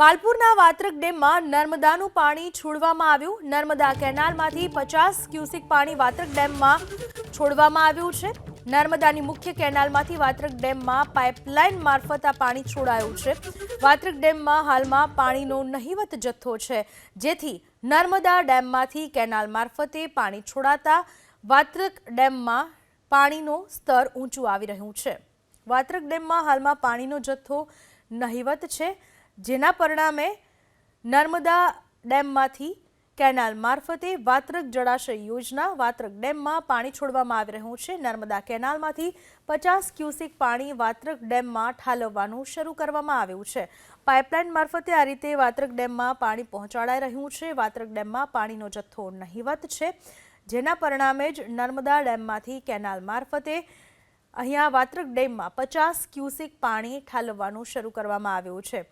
માલપુરના વાત્રક ડેમમાં નર્મદાનું પાણી છોડવામાં આવ્યું. નર્મદા કેનાલમાંથી પચાસ ક્યુસિક પાણી વાત્રક ડેમમાં છોડવામાં આવ્યું છે. નર્મદાની મુખ્ય કેનાલમાંથી વાત્રક ડેમમાં પાઇપલાઇન મારફત આ પાણી છોડાયું છે. વાત્રક ડેમમાં હાલમાં પાણીનો નહિવત જથ્થો છે. જેથી નર્મદા ડેમમાંથી કેનાલ મારફતે પાણી છોડાતા વાત્રક ડેમમાં પાણીનો સ્તર ઊંચું આવી રહ્યું છે. વાત્રક ડેમમાં હાલમાં પાણીનો જથ્થો નહિવત છે. જેના પરિણામે નર્મદા ડેમમાંથી કેનાલ મારફતે વાત્રક જળાશય યોજના વાત્રક ડેમમાં પાણી છોડવામાં આવી રહ્યું છે. નર્મદા કેનાલમાંથી પચાસ ક્યુસેક પાણી વાત્રક ડેમમાં ઠાલવવાનું શરૂ કરવામાં આવ્યું છે. પાઇપલાઇન મારફતે આ રીતે વાત્રક ડેમમાં પાણી પહોંચાડાઈ રહ્યું છે. વાત્રક ડેમમાં પાણીનો જથ્થો નહિવત છે. જેના પરિણામે જ નર્મદા ડેમમાંથી કેનાલ મારફતે અહીંયા વાત્રક ડેમમાં પચાસ ક્યુસેક પાણી ઠાલવવાનું શરૂ કરવામાં આવ્યું છે.